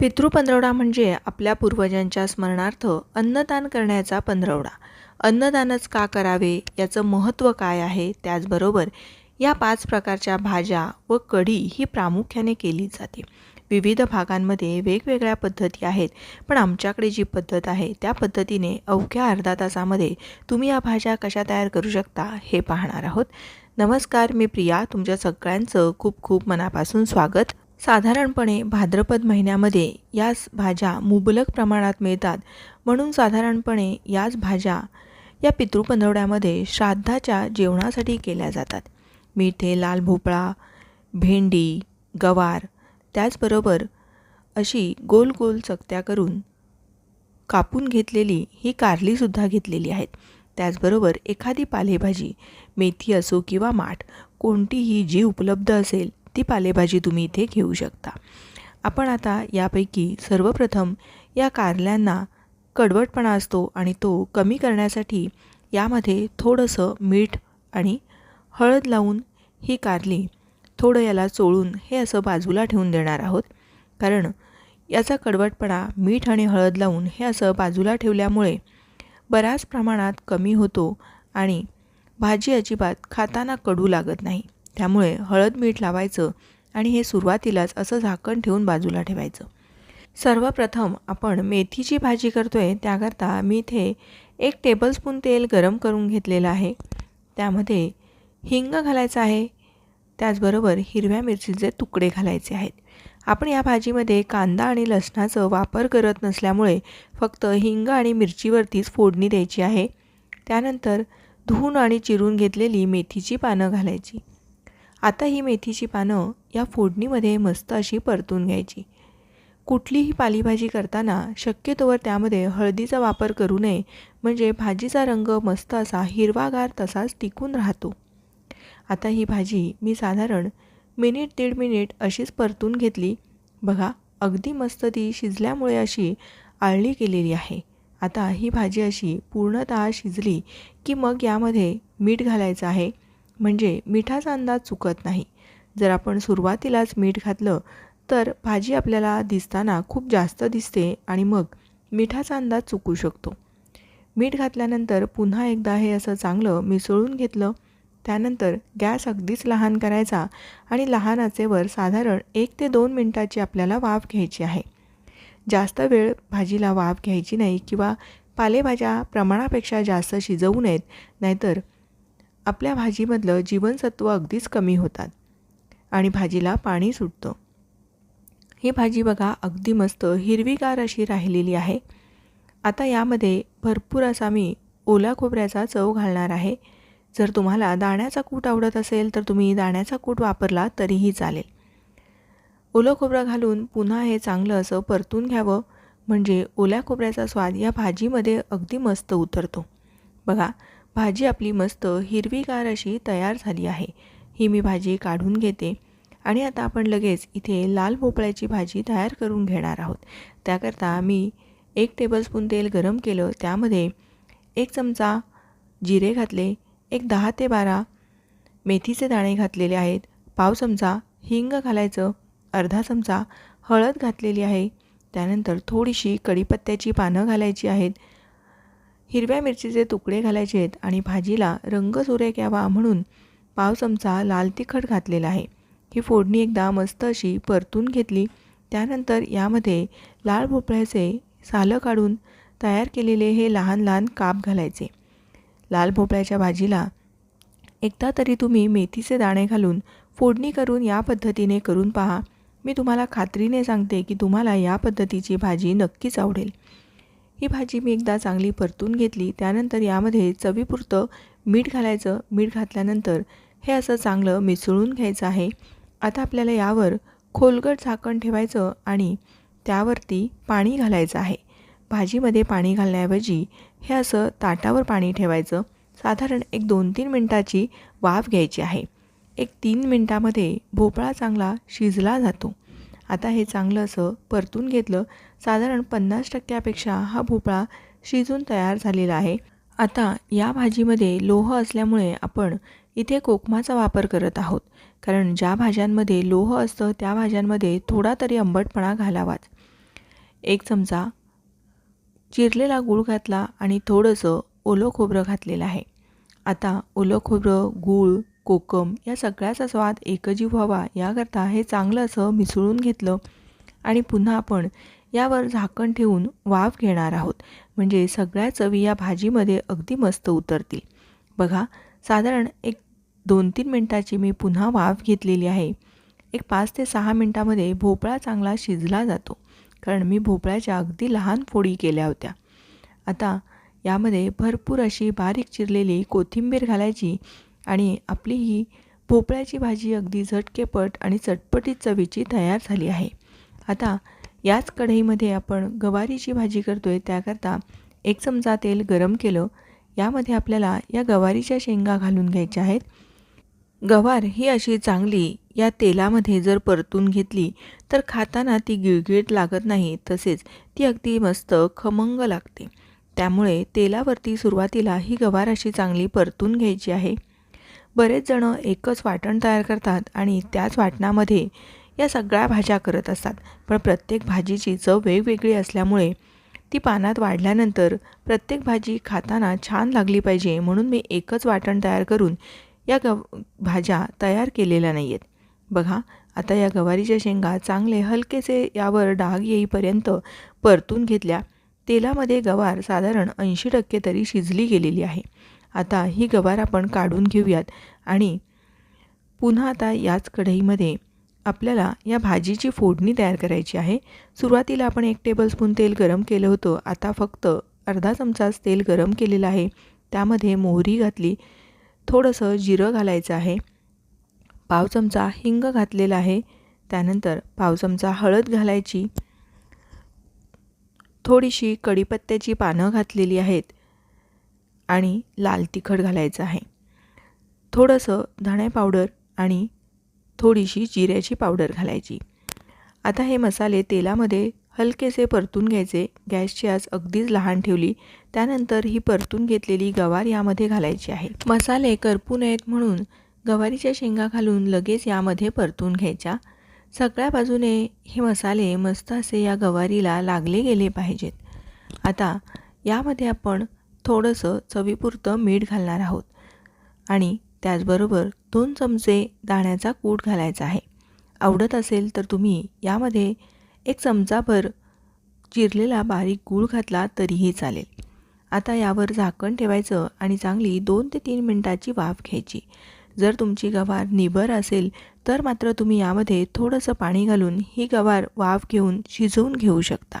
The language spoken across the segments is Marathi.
पितृपंधरवडा म्हणजे आपल्या पूर्वजांच्या स्मरणार्थ अन्नदान करण्याचा पंधरवडा. अन्नदानच का करावे? याचं महत्त्व काय आहे? त्याचबरोबर या पाच प्रकारच्या भाज्या व कढी ही प्रामुख्याने केली जाते. विविध भागांमध्ये वेगवेगळ्या पद्धती आहेत पण आमच्याकडे जी पद्धत आहे त्या पद्धतीने अवघ्या अर्धा तासामध्ये तुम्ही या भाज्या कशा तयार करू शकता हे पाहणार आहोत. नमस्कार मी प्रिया. तुमच्या सगळ्यांचं खूप खूप मनापासून स्वागत. साधारणपणे भाद्रपद महिन्यामध्ये याच भाज्या मुबलक प्रमाणात मिळतात. म्हणून साधारणपणे याच भाज्या या पितृपंधरवड्यामध्ये श्राद्धाच्या जेवणासाठी केल्या जातात. मिठे लाल भोपळा भेंडी गवार त्याचबरोबर अशी गोल गोल चकत्या करून कापून घेतलेली ही कारलीसुद्धा घेतलेली आहेत. त्याचबरोबर एखादी पालेभाजी मेथी असो किंवा माठ कोणतीही जी उपलब्ध असेल ती पालेभाजी तुम्ही इथे घेऊ शकता? आपण आता यापैकी सर्वप्रथम या कारल्यांना कडवटपणा असतो आणि तो कमी करण्यासाठी यामध्ये थोडंसं मीठ आणि हळद लावून ही कारली थोडं याला चोळून हे असं बाजूला ठेवून देणार आहोत. कारण याचा कडवटपणा मीठ आणि हळद लावून हे असं बाजूला ठेवल्यामुळे बऱ्याच प्रमाणात कमी होतो आणि भाजी अजिबात खाताना कडू लागत नाही. त्यामुळे हळद मीठ लावायचं आणि हे सुरुवातीलाच असं झाकण ठेवून बाजूला ठेवायचं. सर्वप्रथम आपण मेथीची भाजी करतो आहे त्याकरता मी इथे एक टेबलस्पून तेल गरम करून घेतलेलं आहे. त्यामध्ये हिंग घालायचं आहे. त्याचबरोबर हिरव्या मिरचीचे तुकडे घालायचे आहेत. आपण या भाजीमध्ये कांदा आणि लसणाचं वापर करत नसल्यामुळे फक्त हिंग आणि मिरचीवरतीच फोडणी द्यायची आहे. त्यानंतर धुवून आणि चिरून घेतलेली मेथीची पानं घालायची. आता ही मेथीची पानं या फोडणीमध्ये मस्त अशी परतून घ्यायची. कुठलीही पालेभाजी करताना शक्यतोवर त्यामध्ये हळदीचा वापर करू नये म्हणजे भाजीचा रंग मस्त असा हिरवागार तसाच टिकून राहतो. आता ही भाजी मी साधारण मिनिट दीड मिनिट अशीच परतून घेतली. बघा अगदी मस्त ती शिजल्यामुळे अशी आळली केलेली आहे. आता ही भाजी अशी पूर्णतः शिजली की मग यामध्ये मीठ घालायचं आहे. म्हणजे मिठाचा अंदाज चुकत नाही. जर आपण सुरुवातीलाच मीठ घातलं तर भाजी आपल्याला दिसताना खूप जास्त दिसते आणि मग मिठाचा अंदाज चुकू शकतो. मीठ घातल्यानंतर पुन्हा एकदा हे असं चांगलं मिसळून घेतलं त्यानंतर गॅस अगदीच लहान करायचा आणि लहान आचेवर साधारण एक ते दोन मिनटाची आपल्याला वाफ घ्यायची आहे. जास्त वेळ भाजीला वाफ घ्यायची नाही किंवा पालेभाज्या प्रमाणापेक्षा जास्त शिजवू नयेत नाहीतर आपल्या भाजीमधलं जीवनसत्व अगदीच कमी होतात आणि भाजीला पाणी सुटतं. ही भाजी बघा अगदी मस्त हिरवीगार अशी राहिलेली आहे. आता यामध्ये भरपूर असा मी ओला खोबऱ्याचा चव घालणार आहे. जर तुम्हाला दाण्याचा कूट आवडत असेल तर तुम्ही दाण्याचा कूट वापरला तरीही चालेल. ओलं खोबरं घालून पुन्हा हे चांगलं असं परतून घ्यावं. म्हणजे ओल्या खोबऱ्याचा स्वाद या भाजीमध्ये अगदी मस्त उतरतो. बघा भाजी आपली मस्त हिरवीगार अशी तयार झाली आहे. ही मी भाजी काढून घेते. आणि आता आपण लगेच इथे लाल भोपळ्याची भाजी तयार करून घेणार आहोत. त्याकरता मी एक टेबलस्पून तेल गरम केलं. त्यामध्ये एक चमचा जिरे घातले. एक दहा ते बारा मेथीचे दाणे घातलेले आहेत. पाव चमचा हिंग घालायचं. अर्धा चमचा हळद घातलेली आहे. त्यानंतर थोडीशी कढीपत्त्याची पानं घालायची आहेत. हिरव्या मिरचीचे तुकडे घालायचे आहेत आणि भाजीला रंग सुरेख यावा म्हणून पाव चमचा लाल तिखट घातलेला आहे. ही फोडणी एकदा मस्त अशी परतून घेतली त्यानंतर यामध्ये लाल भोपळ्याचे सालं काढून तयार केलेले हे लहान लहान काप घालायचे. लाल भोपळ्याच्या भाजीला एकदा तरी तुम्ही मेथीचे दाणे घालून फोडणी करून या पद्धतीने करून पहा. मी तुम्हाला खात्रीने सांगते की तुम्हाला या पद्धतीची भाजी नक्कीच आवडेल. ही भाजी मी एकदा चांगली परतून घेतली. त्यानंतर यामध्ये चवीपुरतं मीठ घालायचं. मीठ घातल्यानंतर हे असं चांगलं मिसळून घ्यायचं आहे. आता आपल्याला यावर खोलगट झाकण ठेवायचं आणि त्यावरती पाणी घालायचं आहे. भाजीमध्ये पाणी घालण्याऐवजी हे असं ताटावर पाणी ठेवायचं. साधारण एक दोन तीन मिनटाची वाफ घ्यायची आहे. एक तीन मिनटामध्ये भोपळा चांगला शिजला जातो. आता हे चांगलं असं परतून घेतलं साधारण पन्नास टक्क्यापेक्षा हा भोपळा शिजून तयार झालेला आहे. आता या भाजीमध्ये लोह असल्यामुळे आपण इथे कोकमाचा वापर करत आहोत कारण ज्या भाज्यांमध्ये लोह असतं त्या भाज्यांमध्ये थोडा तरी आंबटपणा घालावाच. एक चमचा चिरलेला गूळ घातला आणि थोडंसं ओलं खोबरं घातलेलं आहे. आता ओलं खोबरं गूळ कोकम या सगळ्याचा स्वाद एकजीव व्हावा याकरता हे चांगलं असं मिसळून घेतलं आणि पुन्हा आपण यावर झाकण ठेवून वाफ घेणार आहोत. म्हणजे सगळ्या चवी या भाजीमध्ये अगदी मस्त उतरतील. बघा साधारण एक दोन तीन मिनटाची मी पुन्हा वाफ घेतलेली आहे. एक पाच ते सहा मिनटामध्ये भोपळा चांगला शिजला जातो कारण मी भोपळ्याच्या अगदी लहान फोडी केल्या होत्या. आता यामध्ये भरपूर अशी बारीक चिरलेली कोथिंबीर घालायची आणि आपली ही भोपळ्याची भाजी अगदी झटकेपट आणि चटपटीत चवीची तयार झाली आहे. आता याच कढईमध्ये आपण गवारीची भाजी करतो आहे त्याकरता एक चमचा तेल गरम केलं. यामध्ये आपल्याला या गवारीच्या शेंगा घालून घ्यायच्या आहेत. गवार ही अशी चांगली या तेलामध्ये जर परतून घेतली तर खाताना ती गिळगिळत लागत नाही तसेच ती अगदी मस्त खमंग लागते. त्यामुळे तेलावरती सुरुवातीला ही गवार अशी चांगली परतून घ्यायची आहे. बरेच जण एकच वाटण तयार करतात आणि त्याच वाटणामध्ये या सगळ्या भाज्या करत असतात. पण प्रत्येक भाजीची चव वेगवेगळी असल्यामुळे ती पानात वाढल्यानंतर प्रत्येक भाजी खाताना छान लागली पाहिजे म्हणून मी एकच वाटण तयार करून या गव भाज्या तयार केलेल्या नाही आहेत बघा आता या गवारीच्या शेंगा चांगले हलकेसे यावर डाग येईपर्यंत परतून घेतल्या. तेलामध्ये गवार साधारण ऐंशी टक्के तरी शिजली गेलेली आहे. आता ही गवार आपण काढून घेऊयात. आणि पुन्हा आता याच कढईमध्ये आपल्याला या भाजीची फोडणी तयार करायची आहे. सुरुवातीला आपण एक टेबलस्पून तेल गरम केलं होतं. आता फक्त अर्धा चमचाच तेल गरम केलेलं आहे. त्यामध्ये मोहरी घातली. थोडंसं जिरं घालायचं आहे. पाव चमचा हिंग घातलेला आहे. त्यानंतर पाव चमचा हळद घालायची. थोडीशी कढीपत्त्याची पानं घातलेली आहेत. आणि लाल तिखट घालायचं आहे. थोडंसं धणे पावडर आणि थोडीशी जिऱ्याची पावडर घालायची. आता हे मसाले तेलामध्ये हलकेसे परतून घ्यायचे. गॅसची आज अगदीच लहान ठेवली. त्यानंतर ही परतून घेतलेली गवार यामध्ये घालायची आहे. मसाले करपू नयेत म्हणून गवारीच्या शेंगा घालून लगेच यामध्ये परतून घ्यायच्या. सगळ्या बाजूने हे मसाले मस्त असे या गवारीला लागले गेले पाहिजेत. आता यामध्ये आपण थोडंसं चवीपुरतं मीठ घालणार आहोत. आणि त्याचबरोबर दोन चमचे दाण्याचा कूट घालायचा आहे. आवडत असेल तर तुम्ही यामध्ये एक चमचाभर चिरलेला बारीक गूळ घातला तरीही चालेल. आता यावर झाकण ठेवायचं आणि चांगली दोन ते तीन मिनटाची वाफ घ्यायची. जर तुमची गवार निबर असेल तर मात्र तुम्ही यामध्ये थोडंसं पाणी घालून ही गवार वाफ घेऊन शिजवून घेऊ शकता.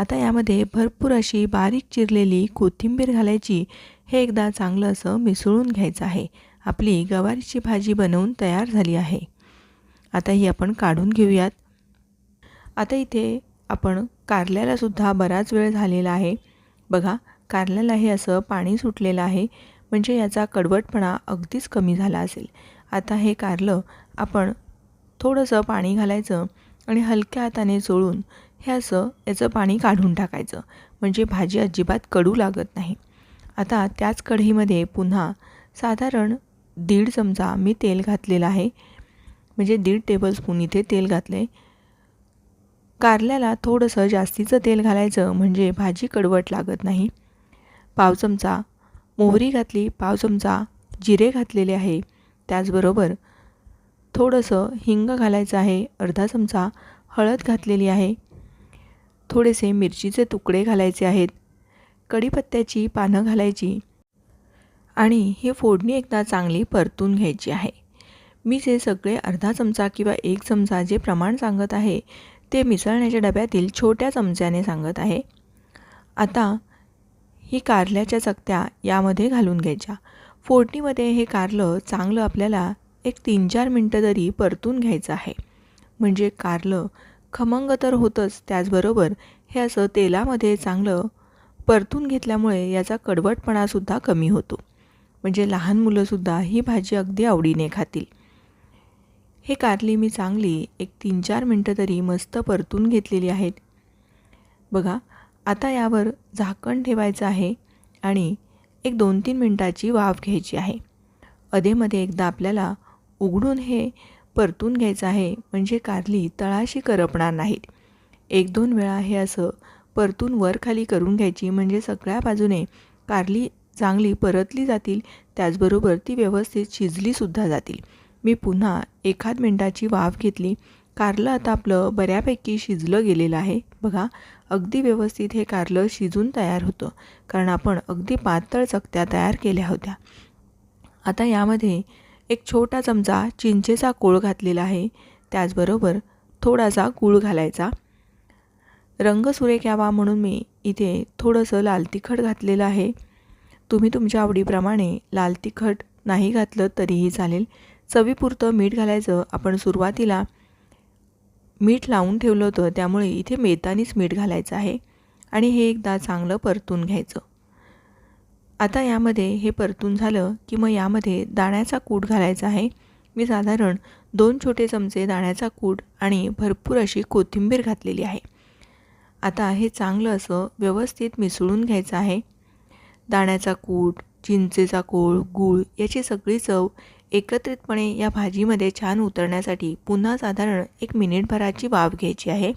आता यामध्ये भरपूर अशी बारीक चिरलेली कोथिंबीर घालायची हे एकदा चांगलं असं मिसळून घ्यायचं आहे. आपली गवारीची भाजी बनवून तयार झाली आहे. आता ही आपण काढून घेऊयात. आता इथे आपण कारल्यालासुद्धा बराच वेळ झालेला आहे. बघा कारल्याला हे असं पाणी सुटलेलं आहे म्हणजे याचा कडवटपणा अगदीच कमी झाला असेल. आता हे कारलं आपण थोडंसं पाणी घालायचं आणि हलक्या हाताने चोळून हे असं याचं पाणी काढून टाकायचं. म्हणजे भाजी अजिबात कडू लागत नाही. आता त्याच कढईमध्ये पुन्हा साधारण दीड चमचा मी तेल घातलेलं आहे. म्हणजे दीड टेबलस्पून इथे तेल घातलं आहे कारल्याला थोडंसं जास्तीचं तेल घालायचं म्हणजे भाजी कडवट लागत नाही. पाव चमचा मोहरी घातली पाव चमचा जिरे घातलेले आहे. त्याचबरोबर थोडंसं हिंग घालायचं आहे अर्धा चमचा हळद घातलेली आहे. थोडेसे मिरचीचे तुकडे घालायचे आहेत. कढीपत्त्याची पानं घालायची. आणि ही फोडणी एकदा चांगली परतून घ्यायची आहे. मी जे सगळे अर्धा चमचा किंवा एक चमचा जे प्रमाण सांगत आहे ते मिसळण्याच्या डब्यातील छोट्या चमच्याने सांगत आहे. आता ही कारल्याच्या चकत्या यामध्ये घालून घ्यायच्या. फोडणीमध्ये हे कारलं चांगलं आपल्याला एक तीन चार मिनटं तरी परतून घ्यायचं आहे. म्हणजे कारलं खमंग तर होतंच त्याचबरोबर हे असं तेलामध्ये चांगलं परतून घेतल्यामुळे याचा कडवटपणासुद्धा कमी होतो. म्हणजे लहान मुलंसुद्धा ही भाजी अगदी आवडीने खातील. हे कारली मी चांगली एक तीन चार मिनटं तरी मस्त परतून घेतलेली आहेत. बघा आता यावर झाकण ठेवायचं आहे आणि एक दोन तीन मिनटाची वाफ घ्यायची आहे. अधेमध्ये एकदा आपल्याला उघडून हे परतून घ्यायचं आहे म्हणजे कारली तळाशी करपणार नाहीत. एक दोन वेळा हे असं परतून वर खाली करून घ्यायची म्हणजे सगळ्या बाजूने कारली चांगली परतली जातील त्याचबरोबर ती व्यवस्थित शिजलीसुद्धा जातील. मी पुन्हा एखाद मिनटाची वाफ घेतली. कारलं आता आपलं बऱ्यापैकी शिजलं गेलेलं आहे. बघा अगदी व्यवस्थित हे कारलं शिजून तयार होतं कारण आपण अगदी पातळ चकत्या तयार केल्या होत्या. आता यामध्ये एक छोटा चमचा चिंचेचा कोळ घातलेला आहे. त्याचबरोबर थोडासा गूळ घालायचा. रंग सुरेख यावा म्हणून मी इथे थोडंसं लाल तिखट घातलेलं आहे. तुम्ही तुमच्या आवडीप्रमाणे लाल तिखट नाही घातलं तरीही चालेल. चवीपुरतं मीठ घालायचं. आपण सुरुवातीला मीठ लावून ठेवलं होतं. त्यामुळे इथे मेतानीच मीठ घालायचं आहे. आणि हे एकदा चांगलं परतून घ्यायचं. आता यामध्ये हे परतून झालं की मग यामध्ये दाण्याचा कूट घालायचा आहे. मी साधारण दोन छोटे चमचे दाण्याचा कूट आणि भरपूर अशी कोथिंबीर घातलेली आहे. आता हे चांगलं असं व्यवस्थित मिसळून घ्यायचं आहे. दाण्याचा कूट चिंचेचा कोळ गूळ याची सगळी चव एकत्रितपणे या भाजीमध्ये छान उतरण्यासाठी पुन्हा साधारण एक मिनिटभराची वाफ घ्यायची आहे.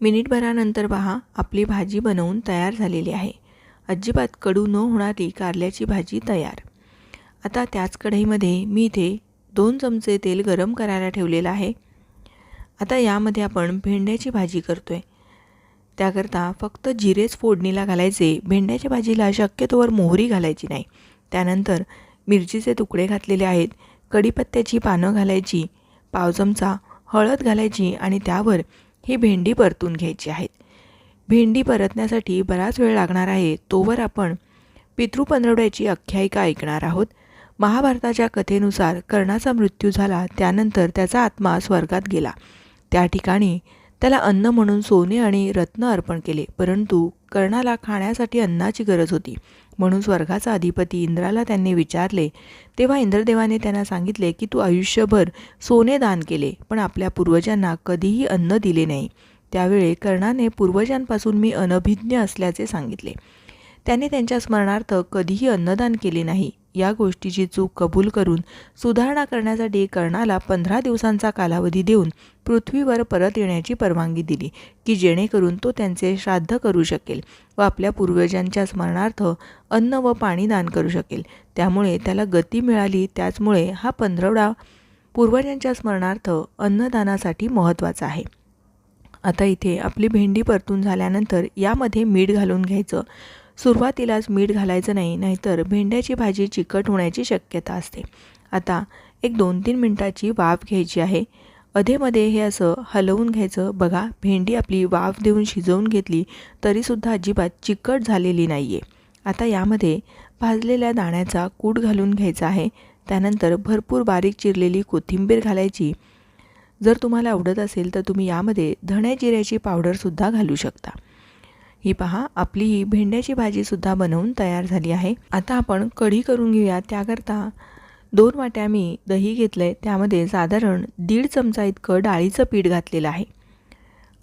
मिनिटभरानंतर पहा आपली भाजी बनवून तयार झालेली आहे. अजिबात कडू न होणारी कारल्याची भाजी तयार. आता त्याच कढईमध्ये मी इथे दोन चमचे तेल गरम करायला ठेवलेलं आहे. आता यामध्ये आपण भेंड्याची भाजी करतो आहे त्याकरता फक्त जिरेच फोडणीला घालायचे. भेंड्याच्या भाजीला शक्यतोवर मोहरी घालायची नाही. त्यानंतर मिरचीचे तुकडे घातलेले आहेत. कढीपत्त्याची पानं घालायची. पाव चमचा हळद घालायची आणि त्यावर ही भेंडी परतून घ्यायची आहेत भेंडी परतण्यासाठी बराच वेळ लागणार आहे तोवर आपण पितृपंधरवड्याची आख्यायिका ऐकणार आहोत. महाभारताच्या कथेनुसार कर्णाचा मृत्यू झाला त्यानंतर त्याचा आत्मा स्वर्गात गेला. त्या ठिकाणी त्याला अन्न म्हणून सोने आणि रत्न अर्पण केले परंतु कर्णाला खाण्यासाठी अन्नाची गरज होती. म्हणून स्वर्गाचा अधिपती इंद्राला त्यांनी विचारले तेव्हा इंद्रदेवाने त्यांना सांगितले की तू आयुष्यभर सोने दान केले पण आपल्या पूर्वजांना कधीही अन्न दिले नाही. त्यावेळी कर्णाने पूर्वजांपासून मी अनभिज्ञ असल्याचे सांगितले. त्याने त्यांच्या स्मरणार्थ कधीही अन्नदान केले नाही. या गोष्टीची चूक कबूल करून सुधारणा करण्यासाठी कर्णाला पंधरा दिवसांचा कालावधी देऊन पृथ्वीवर परत येण्याची परवानगी दिली की जेणेकरून तो त्यांचे श्राद्ध करू शकेल व आपल्या पूर्वजांच्या स्मरणार्थ अन्न व पाणी दान करू शकेल. त्यामुळे त्याला गती मिळाली त्याचमुळे हा पंधरवडा पूर्वजांच्या स्मरणार्थ अन्नदानासाठी महत्त्वाचा आहे. आता इथे आपली भेंडी परतून झाल्यानंतर यामध्ये मीठ घालून घ्यायचं. सुरुवातीलाच मीठ घालायचं नाही नाहीतर भेंड्याची भाजी चिकट होण्याची शक्यता असते. आता एक दोन तीन मिनटाची वाफ घ्यायची आहे. अधेमध्ये हे असं हलवून घ्यायचं. बघा भेंडी आपली वाफ देऊन शिजवून घेतली तरीसुद्धा अजिबात चिकट झालेली नाही आहे आता यामध्ये भाजलेल्या दाण्याचा कूट घालून घ्यायचा आहे. त्यानंतर भरपूर बारीक चिरलेली कोथिंबीर घालायची. जर तुम्हाला आवडत असेल तर तुम्ही यामध्ये धण्या जिऱ्याची पावडरसुद्धा घालू शकता. ही पहा आपली ही भेंड्याची भाजीसुद्धा बनवून तयार झाली आहे. आता आपण कढी करून घेऊया. त्याकरता दोन वाट्या मी दही घेतलं आहे त्यामध्ये साधारण दीड चमचा इतकं डाळीचं पीठ घातलेलं आहे.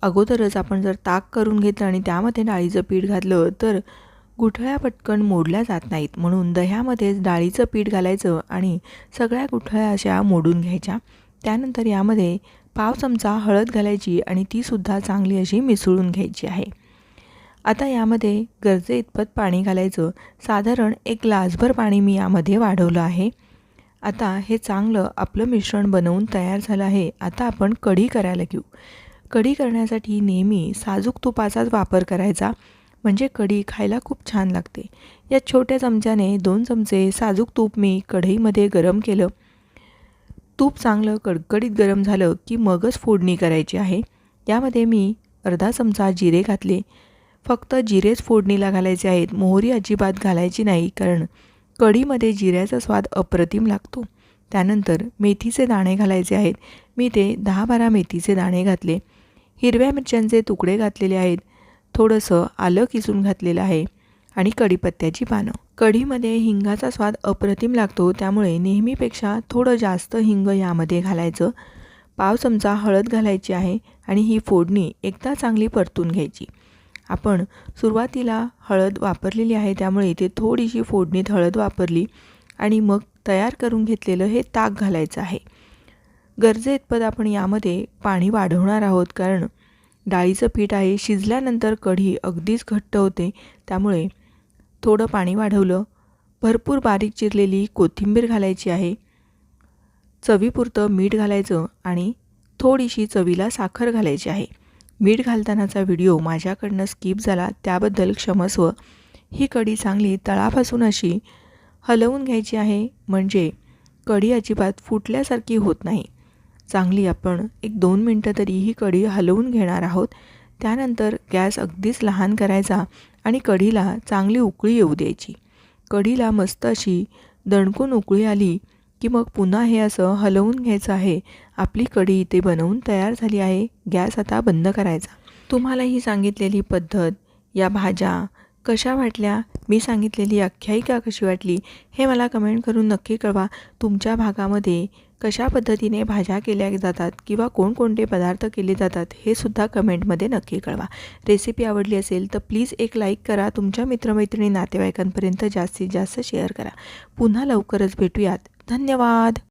अगोदरच आपण जर ताक करून घेतलं आणि त्यामध्ये डाळीचं पीठ घातलं तर गुठळ्या पटकन मोडल्या जात नाहीत. म्हणून दह्यामध्येच डाळीचं पीठ घालायचं आणि सगळ्या गुठळ्या अशा मोडून घ्यायच्या. त्यानंतर यामध्ये पाव चमचा हळद घालायची आणि तीसुद्धा चांगली अशी मिसळून घ्यायची आहे. आता यामध्ये गरजे इतपत पाणी घालायचं. साधारण एक ग्लासभर पाणी मी यामध्ये वाढवलं आहे. आता हे चांगलं आपलं मिश्रण बनवून तयार झालं आहे. आता आपण कढी करायला घेऊ. कढी करण्यासाठी नेहमी साजूक तुपाचाच वापर करायचा. म्हणजे कढी खायला खूप छान लागते. या छोट्या चमच्याने दोन चमचे साजूक तूप मी कढईमध्ये गरम केलं. तूप चांगलं कडकडीत गरम झालं की मगच फोडणी करायची आहे. यामध्ये मी अर्धा चमचा जिरे घातले. फक्त जिरेच फोडणीला घालायचे आहेत. मोहरी अजिबात घालायची नाही कारण कढीमध्ये जिऱ्याचा स्वाद अप्रतिम लागतो. त्यानंतर मेथीचे दाणे घालायचे आहेत. मी ते दहा बारा मेथीचे दाणे घातले. हिरव्या मिरच्यांचे तुकडे घातलेले आहेत. थोडंसं आलं किसून घातलेलं आहे. आणि कढीपत्त्याची पानं. कढीमध्ये हिंगाचा स्वाद अप्रतिम लागतो त्यामुळे नेहमीपेक्षा थोडं जास्त हिंग यामध्ये घालायचं. पाव चमचा हळद घालायची आहे आणि ही फोडणी एकदा चांगली परतून घ्यायची. आपण सुरुवातीला हळद वापरलेली आहे त्यामुळे इथे थोडीशी फोडणीत हळद वापरली आणि मग तयार करून घेतलेलं हे ताक घालायचं आहे. गरजेतपत आपण यामध्ये पाणी वाढवणार आहोत कारण डाळीचं पीठ आहे शिजल्यानंतर कढी अगदीच घट्ट होते त्यामुळे थोडं पाणी वाढवलं. भरपूर बारीक चिरलेली कोथिंबीर घालायची आहे. चवीपुरतं मीठ घालायचं आणि थोडीशी चवीला साखर घालायची आहे. मीठ घालतानाचा व्हिडिओ माझ्याकडनं स्किप झाला त्याबद्दल क्षमस्व ही कढी चांगली तळापासून अशी हलवून घ्यायची आहे म्हणजे कढी अजिबात फुटल्यासारखी होत नाही. चांगली आपण एक दोन मिनटं तरी ही कढी हलवून घेणार आहोत. त्यानंतर गॅस अगदीच लहान करायचा. आणि कढीला चांगली उकळी येऊ द्यायची. कढीला मस्त अशी दणकून उकळी आली की मग पुन्हा हे असं हलवून घ्यायचं आहे. आपली कढी इथे बनवून तयार झाली आहे. गॅस आता बंद करायचा. तुम्हाला ही सांगितलेली पद्धत या भाज्या कशा वाटल्या? मी सांगितलेली आख्यायिका कशी वाटली? हे मला कमेंट करून नक्की कळवा. तुमच्या भागामध्ये कशा पद्धतीने भाज्या केल्या जातात किंवा कोणकोणते पदार्थ केले जातात हे सुद्धा कमेंटमध्ये नक्की कळवा. रेसिपी आवडली असेल तर प्लीज एक लाईक करा. तुमच्या मित्रमैत्रिणी नातेवाईकांपर्यंत जास्तीत जास्त शेअर करा. पुन्हा लवकरच भेटूयात. धन्यवाद!